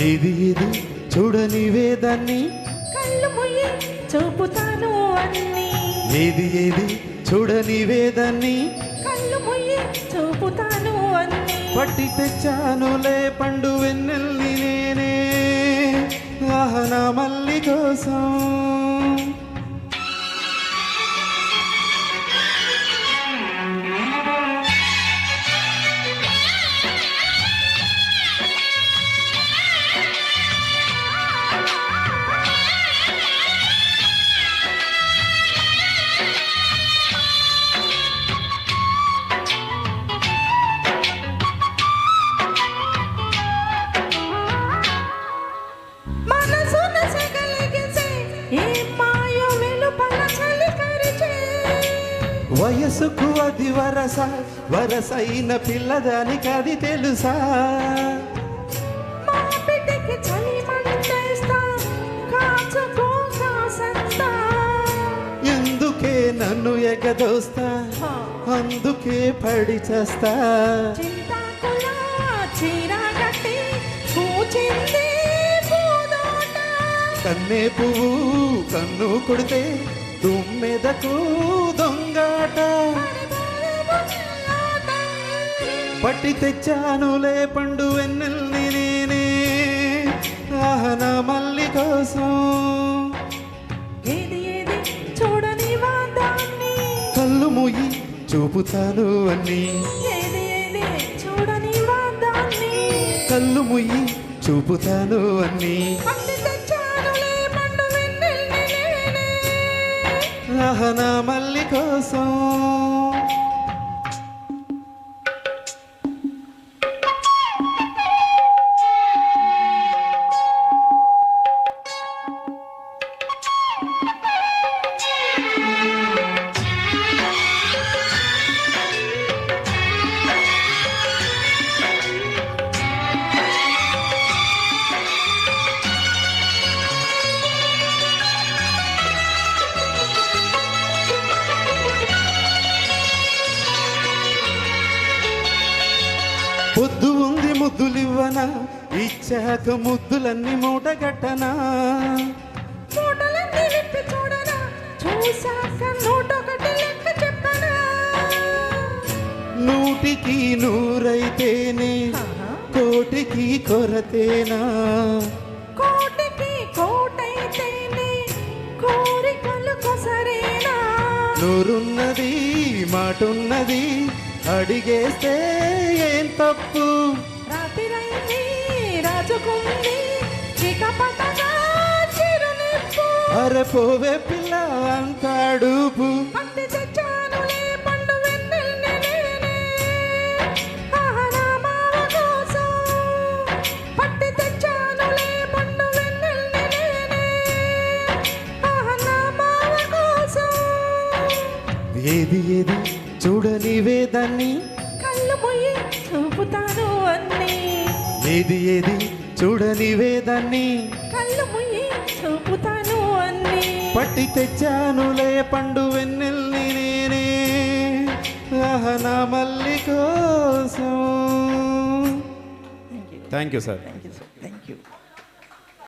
ఏది ఏది చూడని వేదాన్ని. చూపుతాను అన్ని. ఏది ఏది చూడని వేదాన్ని. కళ్ళు ముయ్యి చూపుతాను అన్ని. పట్టి తెచ్చానులే పండు వెన్నెల్ని నేనే. వాహన మల్లి కోసం. వయసుకు అది వరస వరసైన పిల్లదానికి అది తెలుసా? ఎందుకే నన్ను ఎగదోస్తా? అందుకే పడి చేస్తా? కన్నే పువ్వు కన్ను కొడితే తుమ్మెదకు దొంగాట. పట్టి తెచ్చానులే పండు వెన్నెల్ని నేనే. ఆహన మల్లి కోసం. ఏది ఏది? చూడని వాదాన్ని. కళ్ళు మూయి చూపుతాను అన్నీ. ఏది ఏది? చూడని వాదాన్ని. కళ్ళు ముయ్యి చూపుతాను అన్నీ. ఆహన మల్లి కోసం. పొద్దు ఉంది ముద్దులివ్వనా ఇచ్చాక ముద్దులన్నీ మూటగట్టనా? నూటికి నూరైతేనే కోటికి కొరతేనా? కోటికి కోటైతేనే కోరికలు కొసరేనా? నూరున్నది మాటున్నది అడిగేస్తే ఏం తప్పు? రాజుకుంది అరే పోవే పిల్ల మావ కోసం ఏది? ఏది చూడనివేదాన్ని కళ్ళు ముయ్యి చూపుతాను అన్నీ. ఏది ఏది చూడనివేదాన్ని కళ్ళు ముయ్యి చూపుతాను అన్నీ. పట్టి తెచ్చానులే పండు వెన్నెల్ని నేనే. ఆహన మల్లి కోసం. Thank you sir thank you